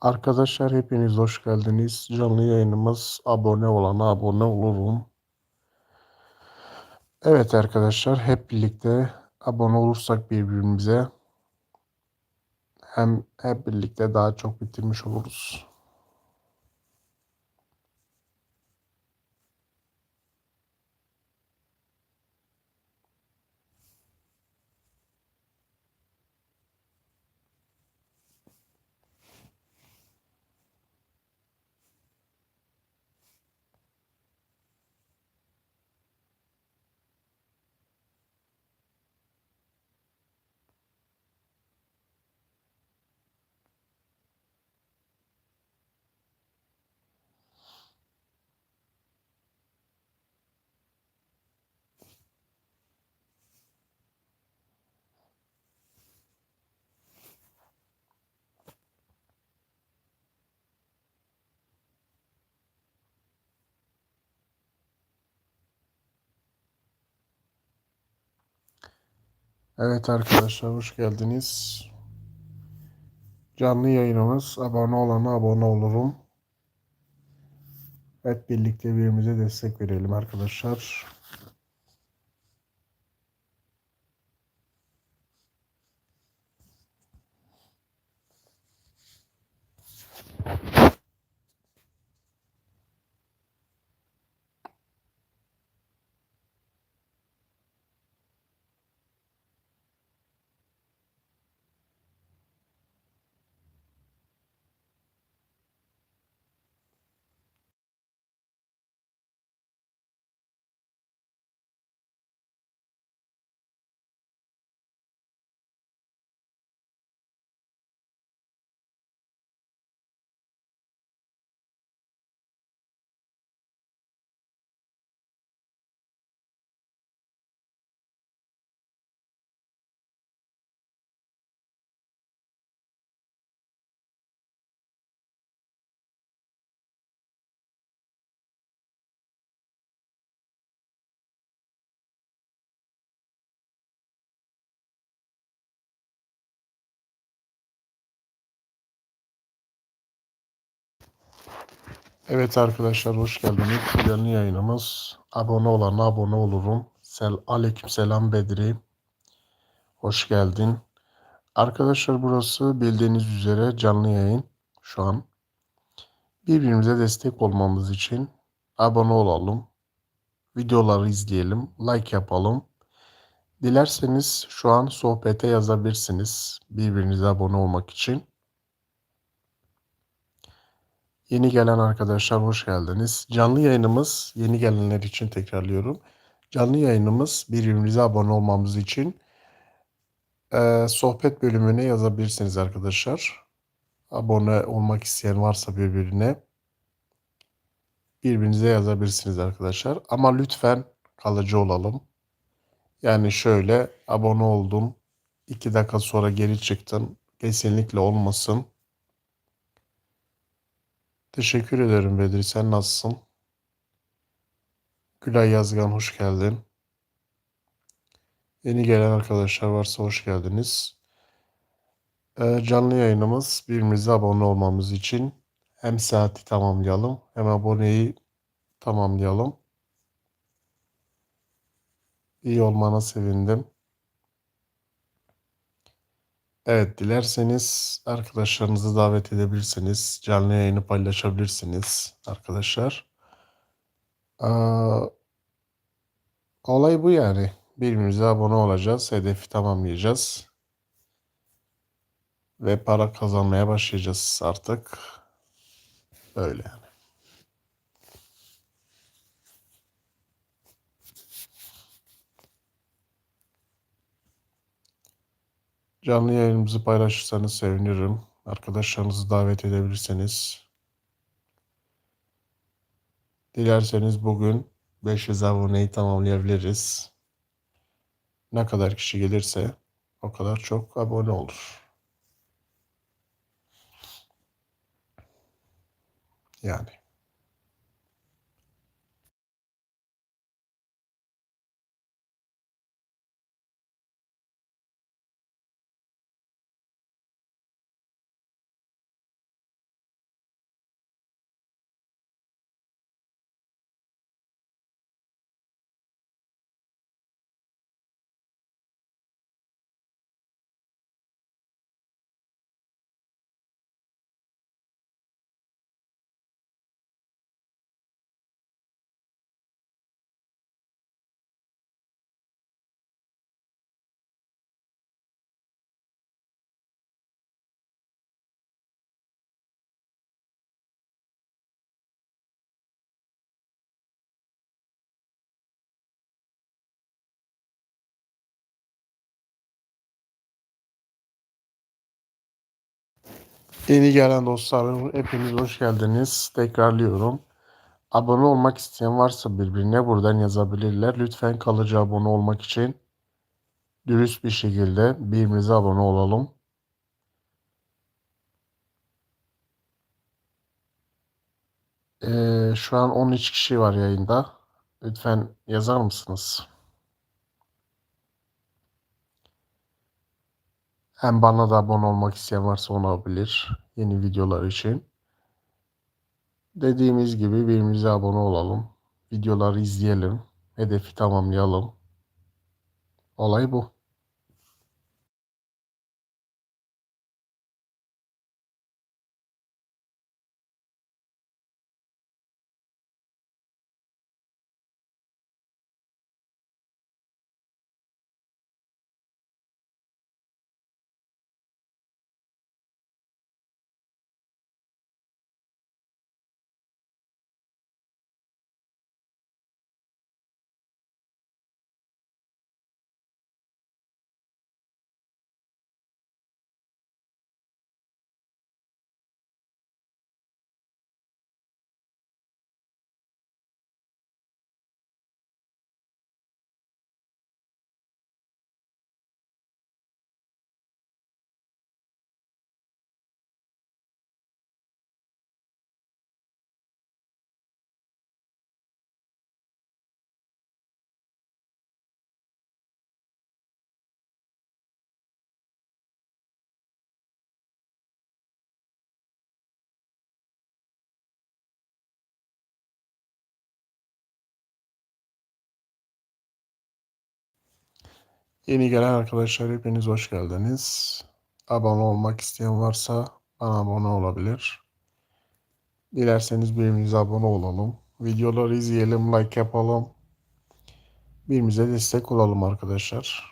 Arkadaşlar hepiniz hoş geldiniz. Canlı yayınımız abone olana abone olurum. Evet arkadaşlar hep birlikte abone olursak birbirimize hem hep birlikte daha çok bitirmiş oluruz. Evet arkadaşlar hoş geldiniz. Canlı yayınımız abone olana abone olurum. Hep birlikte birbirimize destek verelim arkadaşlar. Evet arkadaşlar hoş geldiniz. Canlı yayınımız. Abone olana abone olurum. Sel Aleyküm selam Bedri. Hoş geldin. Arkadaşlar burası bildiğiniz üzere canlı yayın şu an. Birbirimize destek olmamız için abone olalım. Videoları izleyelim. Like yapalım. Dilerseniz şu an sohbete yazabilirsiniz. Birbirinize abone olmak için. Yeni gelen arkadaşlar hoş geldiniz. Canlı yayınımız yeni gelenler için tekrarlıyorum. Canlı yayınımız birbirimize abone olmamız için e, sohbet bölümüne yazabilirsiniz arkadaşlar. Abone olmak isteyen varsa birbirine birbirinize yazabilirsiniz arkadaşlar. Ama lütfen kalıcı olalım. Yani şöyle abone oldum. 2 dakika sonra geri çıktın. Kesinlikle olmasın. Teşekkür ederim Bedri. Sen nasılsın? Gülay Yazgan hoş geldin. Yeni gelen arkadaşlar varsa hoş geldiniz. Ee, canlı yayınımız birbirimize abone olmamız için hem saati tamamlayalım hem aboneyi tamamlayalım. İyi olmana sevindim. Evet dilerseniz arkadaşlarınızı davet edebilirsiniz. Canlı yayını paylaşabilirsiniz arkadaşlar. Ee, olay bu yani. Birbirimize abone olacağız. Hedefi tamamlayacağız. Ve para kazanmaya başlayacağız artık. Öyle Canlı yayınımızı paylaşırsanız sevinirim. Arkadaşlarınızı davet edebilirseniz. Dilerseniz bugün 500 aboneyi tamamlayabiliriz. Ne kadar kişi gelirse o kadar çok abone olur. Yani. Yeni gelen dostlarım hepiniz hoş geldiniz. Tekrarlıyorum. Abone olmak isteyen varsa birbirine buradan yazabilirler. Lütfen kalıcı abone olmak için dürüst bir şekilde birbirimize abone olalım. Ee, şu an 13 kişi var yayında. Lütfen yazar mısınız? Hem bana da abone olmak isteyen varsa olabilir. Yeni videolar için. Dediğimiz gibi birbirimize abone olalım. Videoları izleyelim. Hedefi tamamlayalım. Olay bu. Yeni gelen arkadaşlar hepiniz hoş geldiniz. Abone olmak isteyen varsa bana abone olabilir. Dilerseniz birbirimize abone olalım. Videoları izleyelim, like yapalım. Birbirimize destek olalım arkadaşlar.